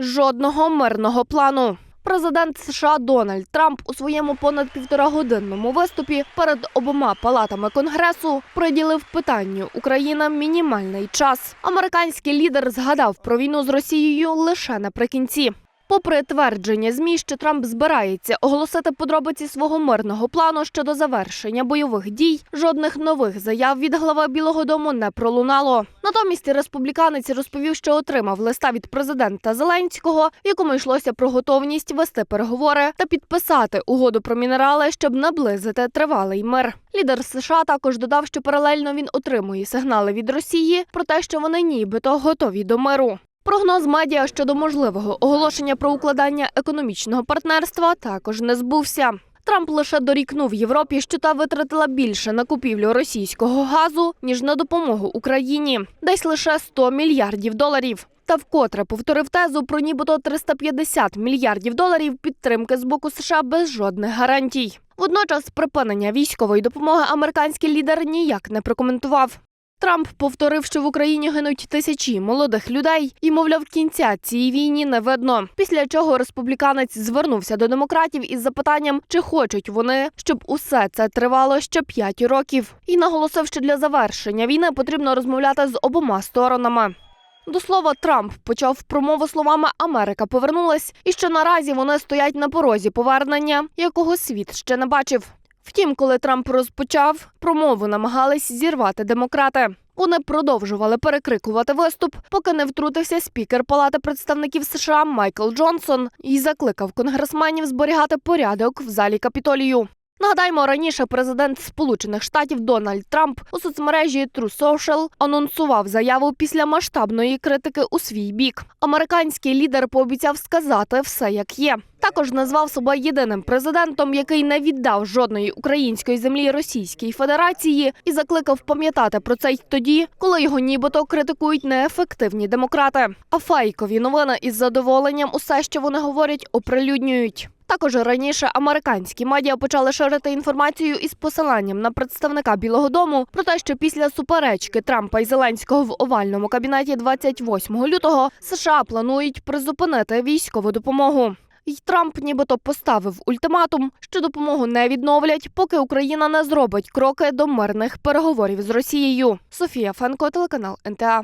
Жодного мирного плану. Президент США Дональд Трамп у своєму понад півторагодинному виступі перед обома палатами конгресу приділив питанню Україна мінімальний час. Американський лідер згадав про війну з Росією лише наприкінці. Попри твердження змі, що Трамп збирається оголосити подробиці свого мирного плану щодо завершення бойових дій, жодних нових заяв від глави Білого Дому не пролунало. Натомість республіканець розповів, що отримав листа від президента Зеленського, в якому йшлося про готовність вести переговори та підписати угоду про мінерали, щоб наблизити тривалий мир. Лідер США також додав, що паралельно він отримує сигнали від Росії про те, що вони нібито готові до миру. Прогноз медіа щодо можливого оголошення про укладання економічного партнерства також не збувся. Трамп лише дорікнув Європі, що та витратила більше на купівлю російського газу ніж на допомогу Україні, десь лише 100 мільярдів доларів. Та вкотре повторив тезу про нібито 350 мільярдів доларів підтримки з боку США без жодних гарантій. Водночас припинення військової допомоги американський лідер ніяк не прокоментував. Трамп повторив, що в Україні гинуть тисячі молодих людей, і мовляв, кінця цій війні не видно. Після чого республіканець звернувся до демократів із запитанням, чи хочуть вони, щоб усе це тривало ще п'ять років, і наголосив, що для завершення війни потрібно розмовляти з обома сторонами. До слова, Трамп почав промову словами Америка повернулась, і що наразі вони стоять на порозі повернення, якого світ ще не бачив. Втім, коли Трамп розпочав, промову намагались зірвати демократи. Вони продовжували перекрикувати виступ, поки не втрутився спікер Палати представників США Майкл Джонсон і закликав конгресменів зберігати порядок в залі Капітолію. Нагадаємо, раніше президент Сполучених Штатів Дональд Трамп у соцмережі True Social анонсував заяву після масштабної критики у свій бік. Американський лідер пообіцяв сказати все як є. Також назвав себе єдиним президентом, який не віддав жодної української землі Російській Федерації, і закликав пам'ятати про це й тоді, коли його нібито критикують неефективні демократи. А фейкові новини із задоволенням усе, що вони говорять, оприлюднюють. Також раніше американські медіа почали ширити інформацію із посиланням на представника Білого Дому про те, що після суперечки Трампа і Зеленського в овальному кабінеті 28 лютого США планують призупинити військову допомогу. І Трамп нібито поставив ультиматум, що допомогу не відновлять, поки Україна не зробить кроки до мирних переговорів з Росією. Софія Фенко, телеканал НТА.